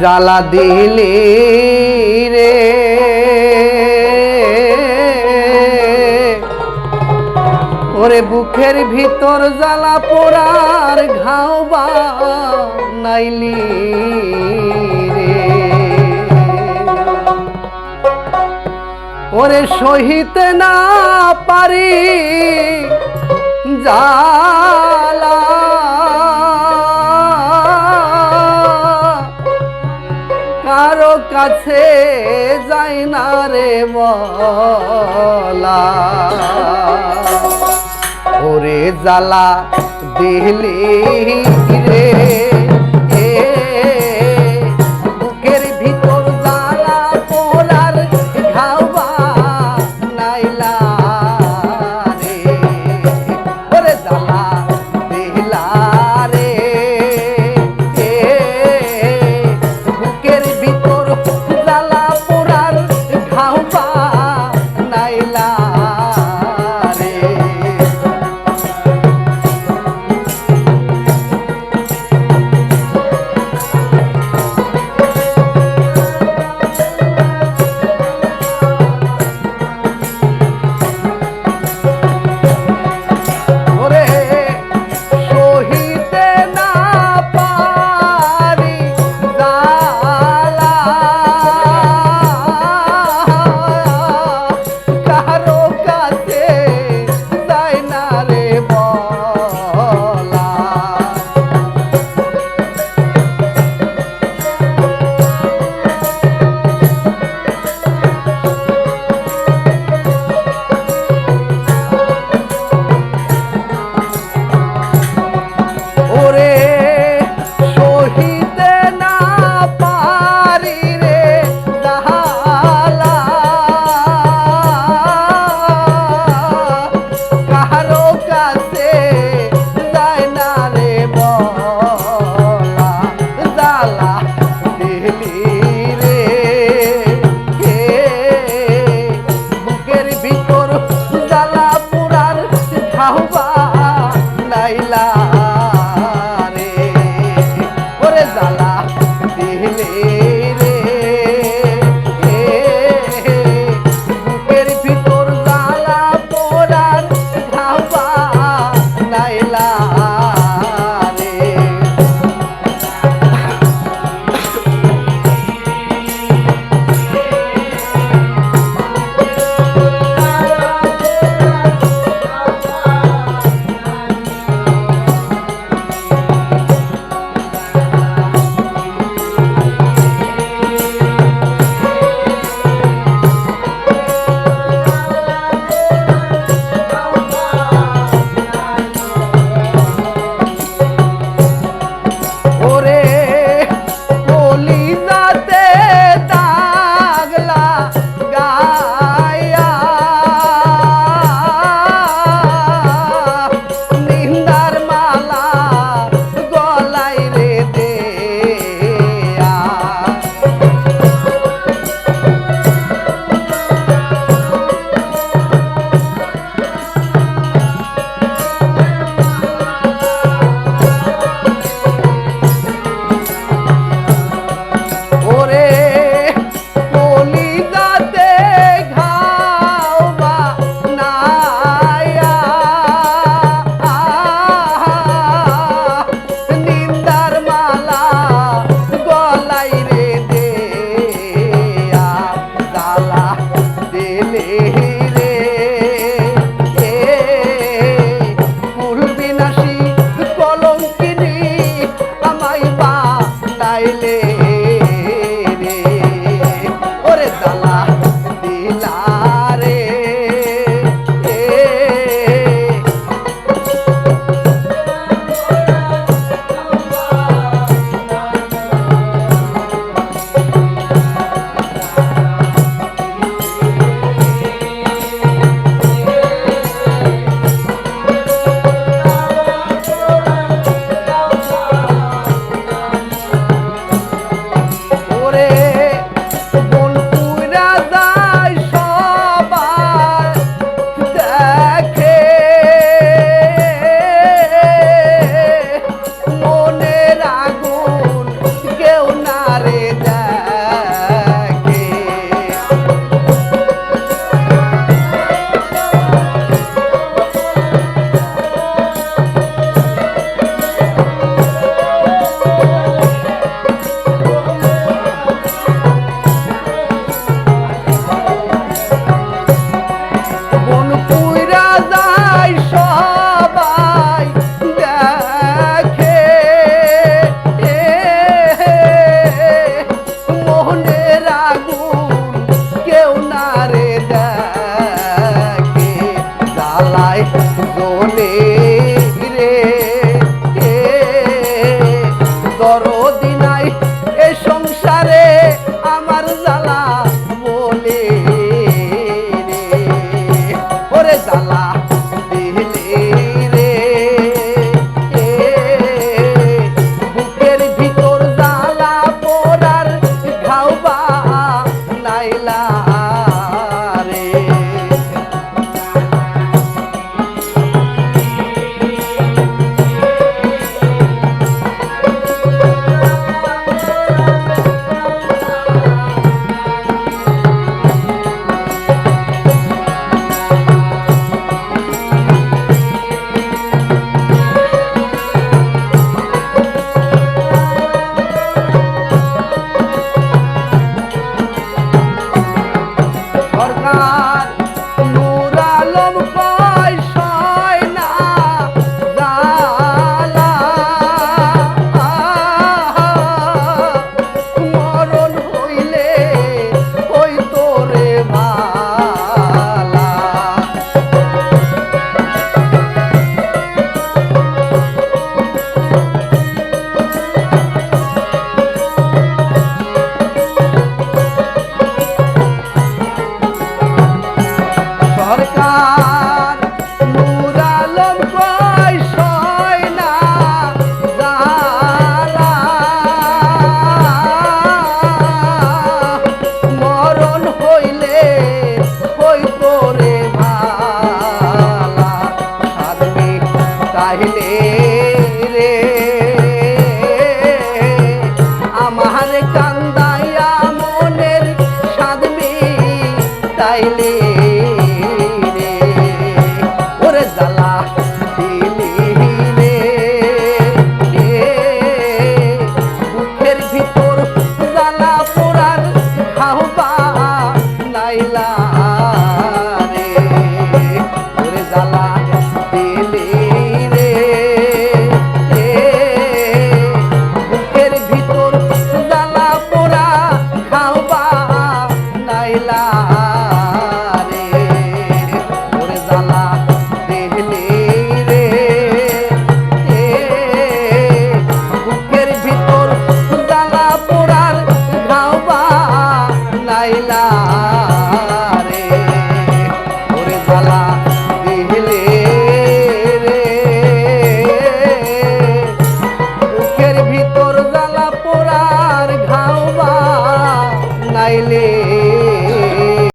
জ্বালা দিলি রে। ওরে বুকের ভিতর জ্বালা পোড়ার ঘাও বা নাইলি রে। ওরে সহিতে না পারি জালা কাছে যাই না রে বলা। ওরে জ্বালা দিলি রে। কান্দা 啊。